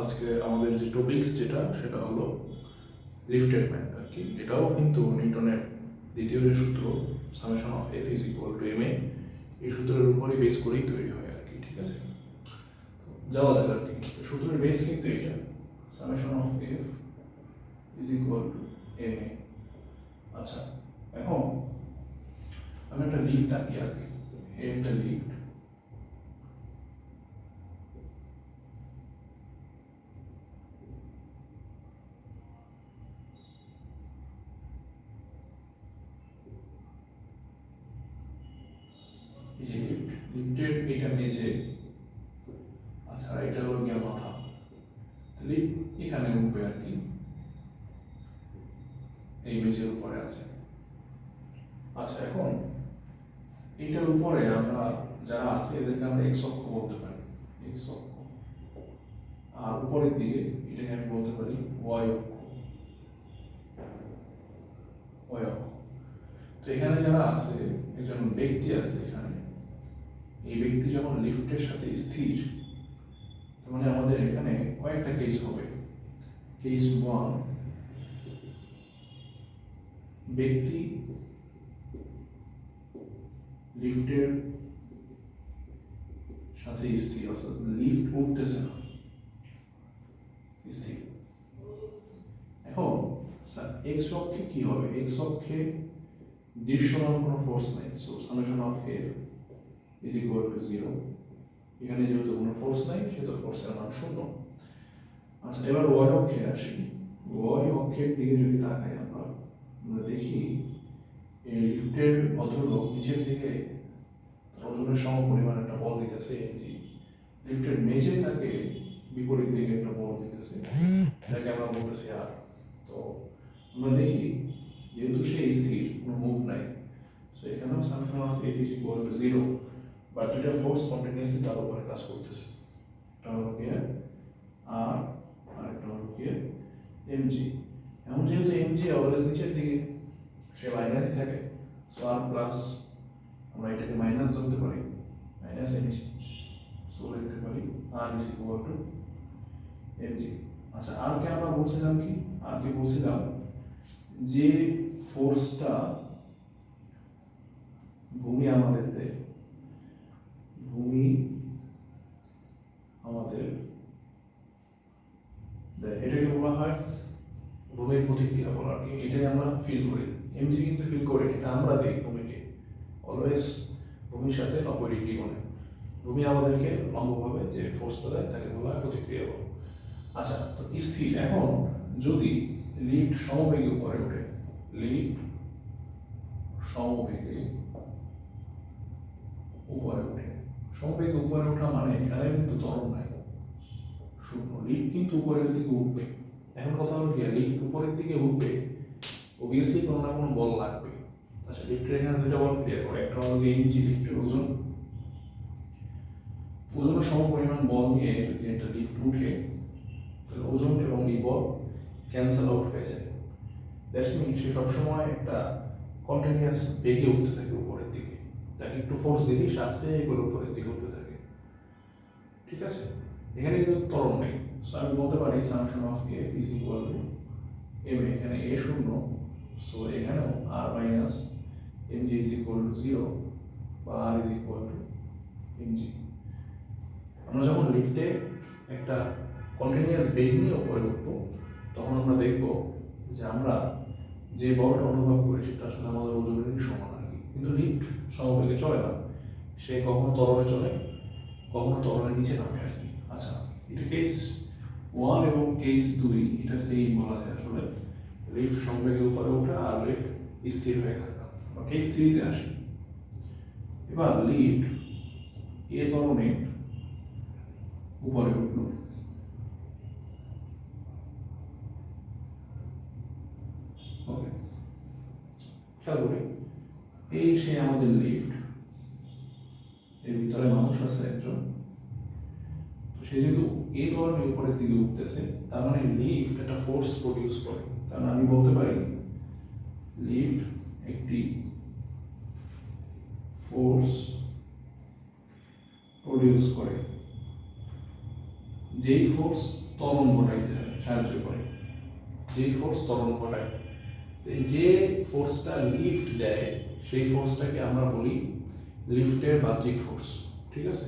আজকে আমাদের যে টপিকস যেটা, সেটা হলো লিফটেড ম্যান আর কি। এটাও কিন্তু নিউটনের দ্বিতীয় যে সূত্র summation of F is equal to M A এই সূত্রের উপরই বেস করেই তৈরি হয় আর কি, ঠিক আছে? যাওয়া যাক আর কি। সূত্রের বেস কিন্তু এটা summation of F is equal to M A আচ্ছা এখন আমি একটা লিফট আঁকি আর কি এই একটা লিফট এই যে লিফট লিফটের এটা মেঝে আচ্ছা এটা হলো গিয়ে মাথা তাহলে এখানে উঠবে আর কি। এই মেঝের উপরে আছে। আচ্ছা এখন এইটার উপরে আমরা যারা আছে, এদেরকে আমরা এক্স অক্ষ বলতে পারি। এক্স অক্ষ। আর উপরের দিকে এটাকে আমি বলতে পারি ওয়াই অক্ষ। ওয়াই অক্ষ। তো এখানে যারা আছে, একজন ব্যক্তি আছে এই ব্যক্তি যখন লিফটের সাথে স্থির মানে আমাদের এখানে কয়েকটা কেস হবে। কেস ওয়ান ব্যক্তি লিফটের সাথে স্থির, অর্থাৎ লিফট উঠতেছে না। স্থির। এখন এক্স অক্ষে কি হবে? এক্স অক্ষে দৃশ্যমান কোনো ফোর্স নাই so summation of F is equal to zero এখানে যেহেতু কোনো ফোর্স নাই, সেহেতু ফোর্সের মান শূন্য। আচ্ছা এবার ওয়াই অক্ষে আসি। ওয়াই অক্ষের দিকে যদি তাকাই আমরা আমরা দেখি এই লিফটের ভদ্রলোক নিচের দিকে ওজনের সম পরিমাণ একটা বল দিতেছে এমজি লিফটের মেঝে তাকে বিপরীত দিকে একটা বল দিতেছে। এটাকে আমরা বলতেছি আর তো আমরা দেখি যেহেতু সে স্থির, কোনো মুভ নাই। সো এখানেও something of F is equal to zero but দুটা ফোর্স কন্টিনিউসলি তার উপরে কাজ করতেছে একটা হলো গিয়ে আর আরেকটা হলো গিয়ে এমজি এখন যেহেতু এমজি অলওয়েজ নিচের দিকে। সে মাইনাসই থাকে। সো আর প্লাস আমরা এটাকে মাইনাস ধরতে পারি। মাইনাস এমজি সো লিখতে পারি R is equal to MG আচ্ছা আর কে আমরা বলছিলাম কি? আর কে বলছিলাম যে ফোর্সটা ভূমি আমাদের দেয় ভূমি আমাদের দেয় এটাকে বলা হয় ভূমির প্রতিক্রিয়া বলা আর কি এটাই আমরা ফিল করি এমজি কিন্তু ফিল করে এটা আমরা দিই ভূমিকে অলওয়েজ ভূমির সাথে নব্বই ডিগ্রি কোণে আমাদেরকে লম্বভাবে যে ফোর্সটা দেয়, তাকে বলা হয় প্রতিক্রিয়া বল। আচ্ছা তো স্থির। এখন যদি লিফট সমবেগে উপরে ওঠে লিফট সমবেগে উপরে ওঠে। সমবেগে উপরে ওঠা মানে এখানে কিন্তু ত্বরণ নাই। শূন্য। লিফট কিন্তু উপরের দিকে উঠবে। এখন কথা হলো কি লিফট উপরের দিকে উঠবে অবভিয়াসলি কোনো না কোনো বল লাগবে। আচ্ছা লিফটের এখানে দুটো বল ক্লিয়ার করে। একটা হলো ইঞ্চি লিফটের ওজন। ওজনের সম পরিমাণ বল নিয়ে যদি একটা লিফট উঠে, তাহলে ওজন এবং এই বল ক্যান্সেল আউট হয়ে যায়। দ্যাটস মিন সে সবসময় একটা কন্টিনিউয়াস বেগে উঠতে থাকে উপরের দিকে। তাকে একটু ফোর্স দিলেই সে করে উপরের দিকে উঠতে থাকে। ঠিক আছে? এখানে কিন্তু ত্বরণ নেই। সো আমি বলতে পারি summation of F is equal M এখানে এ শূন্য। সো এখানেও R minus M G is equal to zero বা R is equal to M G আমরা যখন লিফটে একটা কন্টিনিউয়াস বেগ নিয়ে ওপরে উঠবো, তখন আমরা দেখব যে আমরা যে বলটা অনুভব করি সেটা আসলে আমাদের ওজনেরই সমান আর কি। কিন্তু লিফট সমবেগে চলে না। সে কখনো তরলে চলে, কখনো তরলের নিচে নামে আর কি। আচ্ছা এটা কেস ওয়ান এবং কেস দুই, এটা সেম বলা যায় আসলে। লিফট সমবেগে উপরে ওঠা আর লিফট স্থির হয়ে থাকা। আমরা কেস থ্রিতে আসি। এবার লিফট এ ধরনের উপরে উঠল। খেয়াল এই সে আমাদের লিফট এর ভিতরে মানুষ আছে একজন। সে যেহেতু এই ধরনের উপরের দিকে উঠতেছে, তার মানে লিফট একটা ফোর্স প্রডিউস করে। তার মানে আমি বলতে পারি লিফট একটি ফোর্স প্রডিউস করে। যেই ফোর্স ত্বরণ ঘটাইতে সাহায্য করে, যেই ফোর্স ত্বরণ ঘটায়। যে ফোর্সটা লিফট দেয়, সেই ফোর্সটাকে আমরা বলি লিফটের বাহ্যিক ফোর্স ঠিক আছে?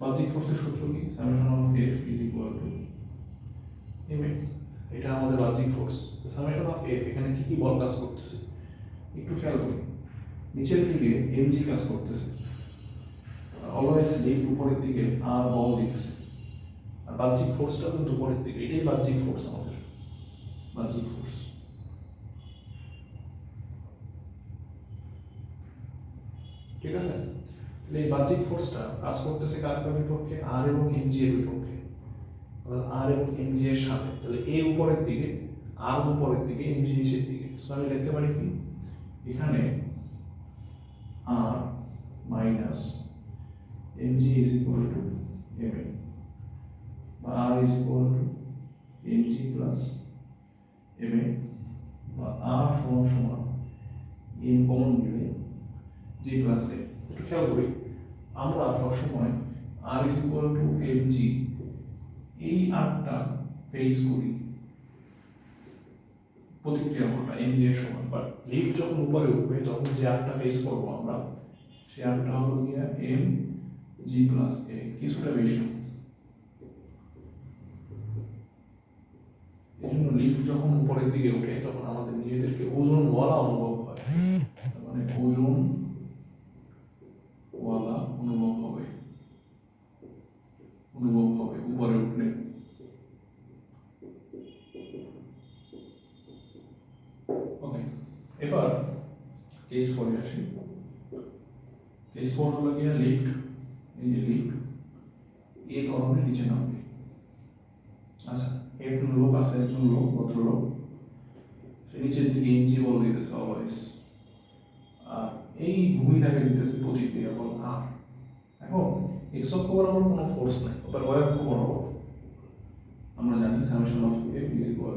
বাহ্যিক ফোর্সের সূত্র কি? Summation of F is equal to M এটা আমাদের বাহ্যিক ফোর্স সামেশন অফ এফ এখানে কি কি বল কাজ করতেছে? একটু খেয়াল করি। নিচের দিকে এমজি কাজ করতেছে। অলওয়েজ লিফট উপরের দিকে আর বল দিতেছে। আর বাহ্যিক ফোর্সটা কিন্তু উপরের দিকে, এটাই বাহ্যিক ফোর্স আমাদের। বাহ্যিক ফোর্স ঠিক আছে? তাহলে এই বাহ্যিক ফোর্সটা কাজ করতেছে কার কার বিপক্ষে? আর এবং এমজি এর বিপক্ষে। আর এবং এমজি এর সাথে। তাহলে এ উপরের দিকে আর উপরের দিকে এমজি নিচের দিকে। আমি লিখতে পারি কি? এখানে R minus mg is equal to ma is equal to mg plus ma বা r সমান সমান m কমন নিলে plus a একটু খেয়াল করি, আমরা সবসময় r is equal to mg এই আরটা ফেস করি। প্রতিক্রিয়া বলটা এম জি এর সমান। বাট লিফট যখন উপরে উঠবে, তখন যে আরটা ফেস করব আমরা, সে আরটা হলো গিয়া এম জি প্লাস এ কিছুটা বেশি এই জন্য লিফট যখন উপরের দিকে ওঠে তখন আমাদের নিজেদেরকে ওজন ওয়ালা অনুভব হয়। মানে ওজন ওয়ালা অনুভব হবে। অনুভব হবে উপরে উঠলে। এবার কেস ফোরে আসি। কেস ফোর হলো এই যে লিফট এই তরণের নিচে নামবে। আচ্ছা একজন লোক আছে? একজন লোক, ভদ্রলোক। সে নিচের দিকে ইঞ্চি বল দিতেছে অলওয়েজ আর এই ভূমিটাকে দিতেছে প্রতিক্রিয়া বল আর। এখন এক্স অক্ষ বরাবর কোনো ফোর্স নাই আবার ওয়াই অক্ষ বরাবর আমরা জানি summation of F is equal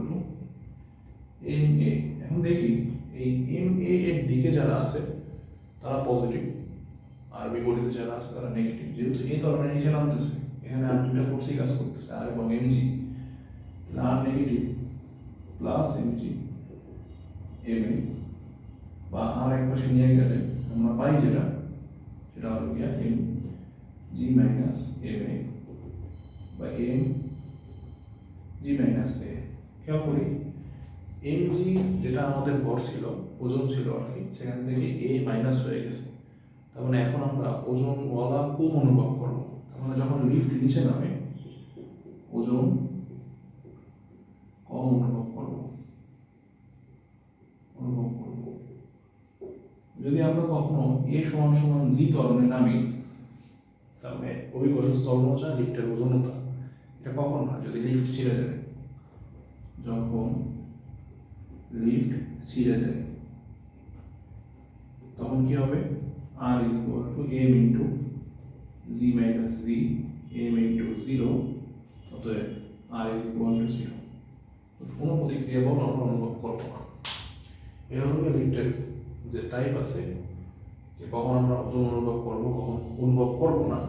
M A এখন দেখি, এই এম এ এর দিকে যারা আছে, তারা পজিটিভ আর বিপরীতে যারা আছে, তারা নেগেটিভ যেহেতু এই ধরনের নিচে নামতেছে, এখানে আর দুটা ফোর্সই কাজ করতেছে, আর এবং MG R negative plus MG M A বা আর এক পাশে নিয়ে গেলে আমরা পাই যেটা, সেটা হলো গিয়া M G minus M A বা এম জি মাইনাস এ খেয়াল করি এম জি যেটা আমাদের ভর ছিল, ওজন ছিল আর কি, সেখান থেকে এ মাইনাস হয়ে গেছে। তার মানে এখন আমরা ওজন ওয়ালা কম অনুভব করব। তার মানে যখন লিফট নিচে নামে, ওজন কম অনুভব করব অনুভব করব যদি আমরা কখনো এ সমান সমান জি ত্বরণে নামি, তার মানে অভিকর্ষ ত্বরণতা লিফটের ওজনতা এটা কখন হয়? যদি লিফট ছিঁড়ে যায়, যখন লিফট ছিঁড়ে যায়, তখন কি হবে? R is equal to m into z minus z, m into 0 অতএব r is equal to 0 কোনো প্রতিক্রিয়া বল আমরা অনুভব করব না। এটা হলো লিফটের যে টাইপ আছে যে কখন আমরা ওজন অনুভব করব, কখন অনুভব করব না,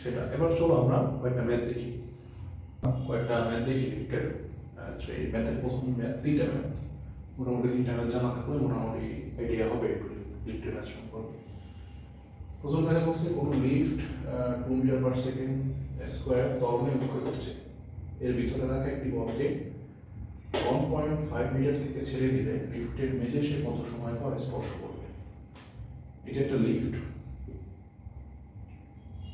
সেটা। এবার চলো আমরা কয়েকটা ম্যাথ দেখি। কয়েকটা ম্যাথ দেখি লিফটের এই ম্যাথের প্রথম ম্যাথ তিনটা ম্যাথ মোটামুটি তিনটা ম্যাথ জানা থাকলে মোটামুটি আইডিয়া হবে একটু লিফটের ম্যাথ সম্পর্কে। প্রথম দেখা যাচ্ছে কোনো lift two metre per second square ত্বরণে মুখে করছে। এর ভিতরে রাখা একটি বলকে ওয়ান পয়েন্ট ফাইভ মিটার থেকে ছেড়ে দিলে লিফটের মেঝে সে কত সময় পর স্পর্শ করবে? এটা একটা লিফট।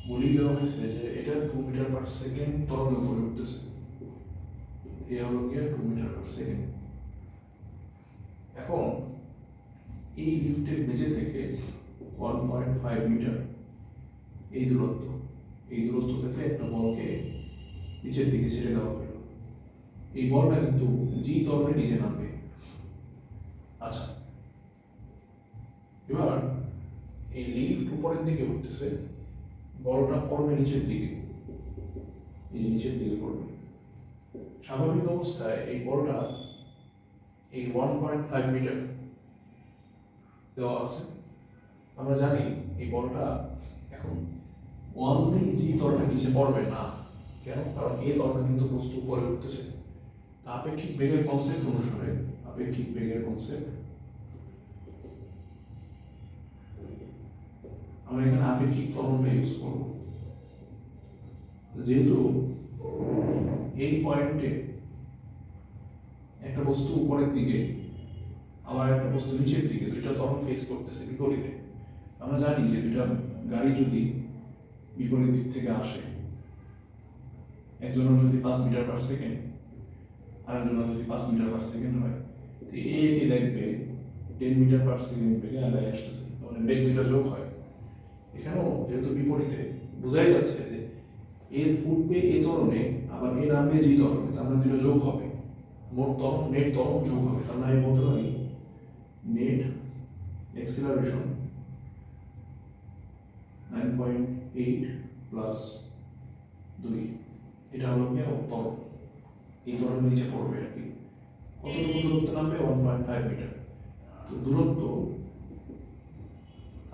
বলি দেওয়া হয়েছে যে এটা টু মিটার পার সেকেন্ড ত্বরণে উপরে উঠতেছে। এ হলো গিয়ে টু মিটার পার সেকেন্ড এখন এই লিফটের মেঝে থেকে ওয়ান পয়েন্ট ফাইভ মিটার এই দূরত্ব এই দূরত্ব থেকে একটা বলকে নিচের দিকে ছেড়ে দেওয়া হলো। এই বলটা কিন্তু জি তরণে নিচে নামবে। আচ্ছা এবার এই লিফট উপরের দিকে উঠতেছে বলটা পড়বে নিচের দিকে। এই নিচের দিকে পড়বে। স্বাভাবিক অবস্থায় এই বলটা এই ওয়ান পয়েন্ট ফাইভ মিটার দেওয়া আছে। আমরা জানি এই বলটা এখন ওয়ানলি জি তরটা নিচে পড়বে না। কেন? কারণ এই তরণে কিন্তু বস্তু উপরে উঠতেছে। আপেক্ষিক বেগের কনসেপ্ট অনুসারে, আপেক্ষিক বেগের কনসেপ্ট আমরা এখানে আপেক্ষিক ত্বরণটা ইউজ করব। যেহেতু এই পয়েন্টে একটা বস্তু উপরের দিকে, আবার একটা বস্তু নিচের দিকে, দুইটা ত্বরণ ফেস করতেছে বিপরীতে। আমরা জানি যে দুইটা গাড়ি যদি বিপরীত দিক থেকে আসে, একজনের যদি পাঁচ মিটার পার সেকেন্ড আরেকজনের যদি পাঁচ মিটার পার সেকেন্ড হয়, তো এ দেখবে টেন মিটার পার সেকেন্ড বেগে আগায় আসতেছে। মানে বেগ দুইটা যোগ হয়। এখানেও যেহেতু বিপরীতে বোঝাই যাচ্ছে যে এর উঠবে এই তরণে আবার এর নামবে যে তরণে তার মানে দুটো যোগ হবে। মোট তরণ নেট তরণ যোগ হবে। তার মানে বলতে পারি net acceleration nine point eight plus দুই। এটা হলো কি তরণ। এই তরণের নিচে পড়বে আর কি। কতটুকু দূরত্ব নামবে? ওয়ান পয়েন্ট ফাইভ মিটার তো দূরত্ব,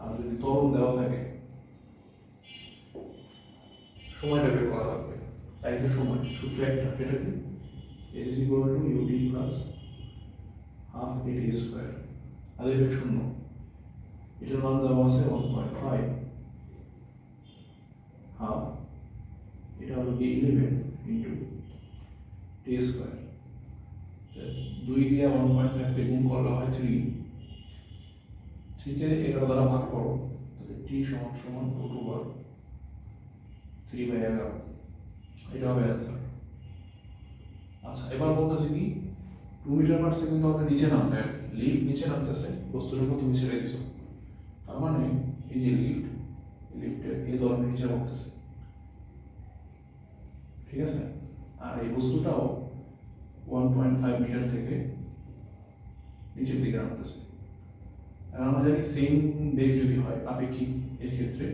আর যদি তরল দেওয়া থাকে সময়টা বের করা লাগবে। তাই যে সময়, সূত্র একটা সেটা কি? S is equal to UT plus half AT square আদের বেগ শূন্য। এটার মান দেওয়া আছে ওয়ান পয়েন্ট ফাইভ হাফ এটা হলো কি ইলেভেন ইন্টু টি স্কোয়ার দুই দিয়ে ওয়ান পয়েন্ট ফাইভকে গুণ করলে হয় থ্রি থ্রিকে এগারো দ্বারা ভাগ করো। তাহলে টি সমান সমান রুট ওভার থ্রি বাই এগারো এটা হবে অ্যান্সার আচ্ছা এবার বলতেছি কি? টু মিটার পার সেকেন্ড তো আমরা নিচে নামবে লিফট নিচে নামতেছে বস্তুটাকে তুমি ছেড়ে দিছো। তার মানে এই যে লিফট লিফটের এই ধরনের নিচে নামতেছে। ঠিক আছে? আর এই বস্তুটাও ওয়ান পয়েন্ট ফাইভ মিটার থেকে নিচের দিকে নামতেছে। আমরা জানি সেম বেগ যদি হয়, আপেক্ষিক এর ক্ষেত্রে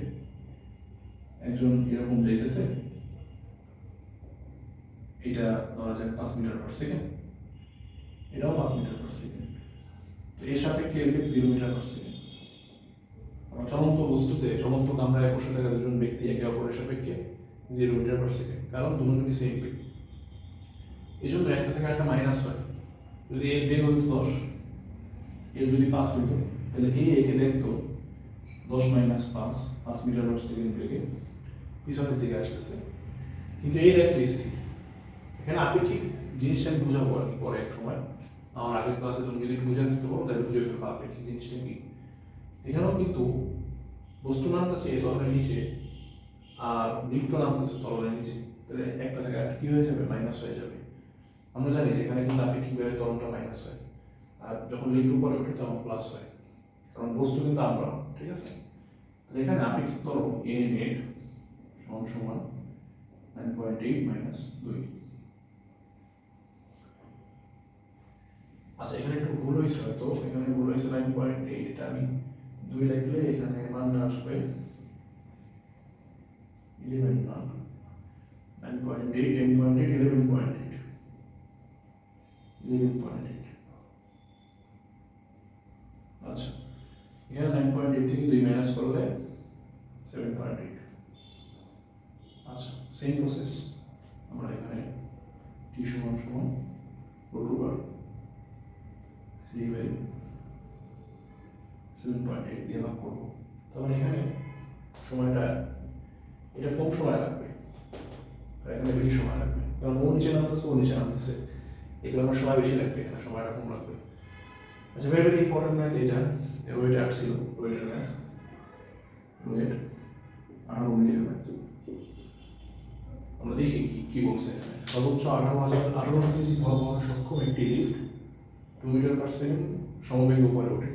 একজন এরকম যাইতেছে, এটা ধরা যাক পাঁচ মিটার পার সেকেন্ড এটাও পাঁচ মিটার পার সেকেন্ড এর সাপেক্ষে এর জিরো মিটার পার সেকেন্ড চলন্ত বস্তুতে, চলন্ত কামরায় বসে থাকা দুজন ব্যক্তি একে অপরের সাপেক্ষে জিরো মিটার পার সেকেন্ড কারণ দুজনই সেম বেগ। এই জন্য একটা থেকে একটা মাইনাস হয়। যদি এর বেগ হতো দশ, এর যদি পাঁচ হইতো, তাহলে এ একে দেখতো দশ মাইনাস পাঁচ পাঁচ মিটার পার সেকেন্ড বেগে। পিছনের দিকে আসতেছে কিন্তু এই দেখতো স্থির এখানে আপেক্ষিক জিনিসটা আমি বুঝাবো আর কি পরে এক সময়? আমার আগের ক্লাসে তুমি যদি বুঝে দিতে পারো, তাহলে বুঝে ফেলব আপেক্ষিক জিনিসটা কি। এখানেও কিন্তু বস্তু নামতেছে, এই তরলের নিচে, আর লিফটও নামতেছে তরলের নিচে। তাহলে একটা একটা কি হয়ে যাবে? মাইনাস হয়ে যাবে। আমরা জানি যে এখানে কিন্তু আপেক্ষিকভাবে তরলটা মাইনাস হয়। আর যখন লিফট উপরে ওঠে, তখন প্লাস হয়। কারণ বস্তু কিন্তু আমরা, ঠিক আছে? তাহলে এখানে আপেক্ষিক তরল এ নেট সমান সমান নাইন পয়েন্ট এইট মাইনাস দুই আচ্ছা এখানে একটু ভুল হয়েছে হয়তো, এখানে ভুল হয়েছে নাইন পয়েন্ট এইট এটা আমি দুই লিখলে এখানে মানটা আসবে ইলেভেন মান nine point eight ten point eight eleven point eight eleven point eight আচ্ছা এখানে নাইন পয়েন্ট এইট থেকে দুই মাইনাস করলে সেভেন পয়েন্ট এইট আচ্ছা সেম প্রসেস আমরা এখানে টি সমান সমান root over three by seven point eight দিয়ে ভাগ করব। তাহলে এখানে সময়টা, এটা কম সময় লাগবে? আর এখানে বেশি সময় লাগবে। কারণ ও নিচে নামতেছে ও নিচে নামতেছে। এগুলো আমার সময় বেশি লাগবে এখানে সময়টা কম লাগবে। আচ্ছা ভেরি ভেরি ইম্পর্টেন্ট ম্যাথ এটা। ওয়েট আসছিল ওয়েটের ম্যাথ ওয়েট আঠারো মিনিটের ম্যাথ আমরা দেখি কি বলছে। সর্বোচ্চ আঠারো হাজার, আঠারোশো কেজি ভর বহনে সক্ষম একটি lift two metre per second সমবেগে উপরে ওঠে।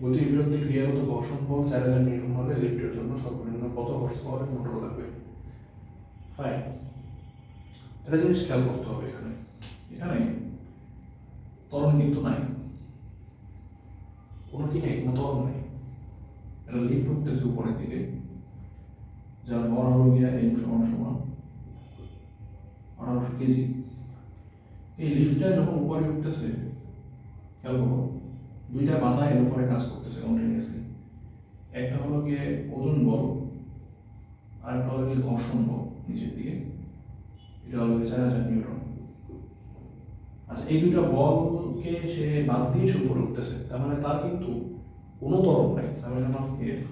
গতির বিরুদ্ধে ক্রিয়াগত ঘর্ষণ বল চার হাজার নিউটন হলে লিফটের জন্য সর্বনিম্ন কত হর্স পাওয়ারের মোটর লাগবে? ফাইন একটা জিনিস খেয়াল করতে হবে এখানে। এখানে ত্বরণ কিন্তু নাই। কোনো কি নেই কোনো ত্বরণ নেই। এটা লিফট উঠতেছে উপরের দিকে, যার ভর হলো গিয়া এম সমান সমান আঠারোশো কেজি এই লিফটটা যখন উপরে উঠতেছে, খেয়াল করো, দুইটা বাধা এর উপরে কাজ করতেছে কন্টিনিউয়াসলি একটা হলো গিয়ে ওজন বল আর একটা হলো গিয়ে ঘর্ষণ বল নিচের দিকে। এটা হলো চার হাজার নিউটন। আচ্ছা এই দুইটা বলকে সে বাদ দিয়ে সে উপরে উঠতেছে, তার মানে তার কিন্তু কোনো তরফ নাই অফ এফ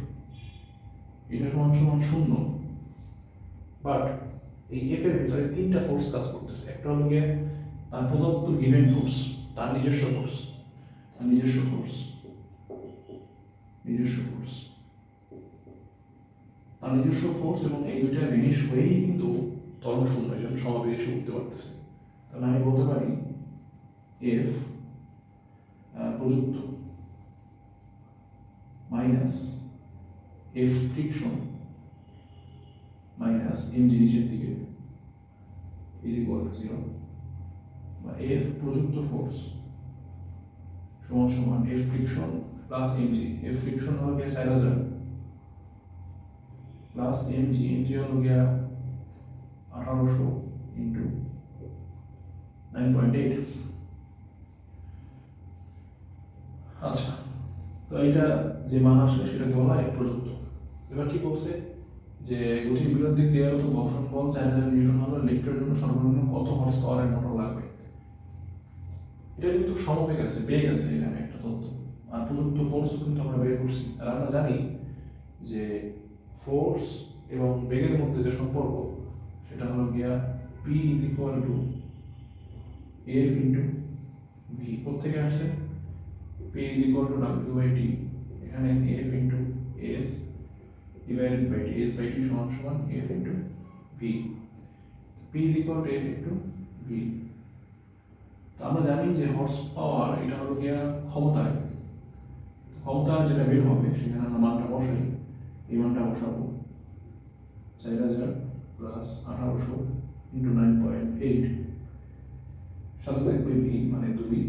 এটা সমান সমান শূন্য। বাট এই এফ এর ভিতরে তিনটা ফোর্স কাজ করতেছে। একটা হলো গিয়ে তার প্রদত্ত গিভেন ফোর্স তার নিজস্ব ফোর্স তার নিজস্ব ফোর্স নিজস্ব ফোর্স তার নিজস্ব ফোর্স এবং এই দুইটা ভেনিশ হয়েই কিন্তু তরল শূন্য এই জন্য সমাবেশে উঠতে পারতেছে। তাহলে আমি বলতে পারি এফ প্রযুক্ত minus F friction minus M G নিচের দিকে ইজ ইকুয়াল টু জিরো বা এফ প্রযুক্ত ফোর্স সমান সমান F friction plus M G F friction হলো গিয়ে চার হাজার plus M G M G হলো গিয়া আঠারোশো ইন্টু নাইন পয়েন্ট এইট আচ্ছা তো এটা যে মান আসলে সেটাকে বলা হয় প্রযুক্ত। এবার কি বলছে? যে গতির বিরোধী ক্রিয়ারত ঘর্ষণ বল চার হাজার নিউটন হলো লিফটের জন্য সর্বনিম্ন কত হর্স পাওয়ারের মোটর লাগবে? এটা কিন্তু সমবেগ আছে, বেগ আছে এখানে একটা তথ্য। আর প্রযুক্ত ফোর্স কিন্তু আমরা বের করছি। আর আমরা জানি যে ফোর্স এবং বেগের মধ্যে যে সম্পর্ক, সেটা হলো গিয়া P is equal to F into V কোথেকে আসছে? P is equal to W by T এখানে F into S divided by T S by T সমান সমান F into V P is equal to F into V তো আমরা জানি যে horse power এটা হলো গিয়া ক্ষমতায় ক্ষমতার যেটা বের হবে, সেখানে আমরা মানটা বসাই, এই মানটা বসাবো। চার হাজার প্লাস আঠারোশো ইন্টু নাইন পয়েন্ট এইট সাথে থাকবে ভি মানে দুই।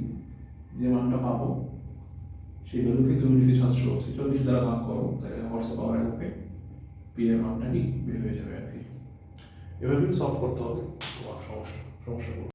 যে মানটা পাবো, সেই ভ্যালুকে তুমি যদি সাতশো, ছেচল্লিশ দ্বারা ভাগ করো, তাহলে হর্স পাওয়ার এককে পি এর মানটা কি বের হয়ে যাবে আর কি। এভাবেই সলভ করতে হবে। সমস্যা সমস্যাগুলো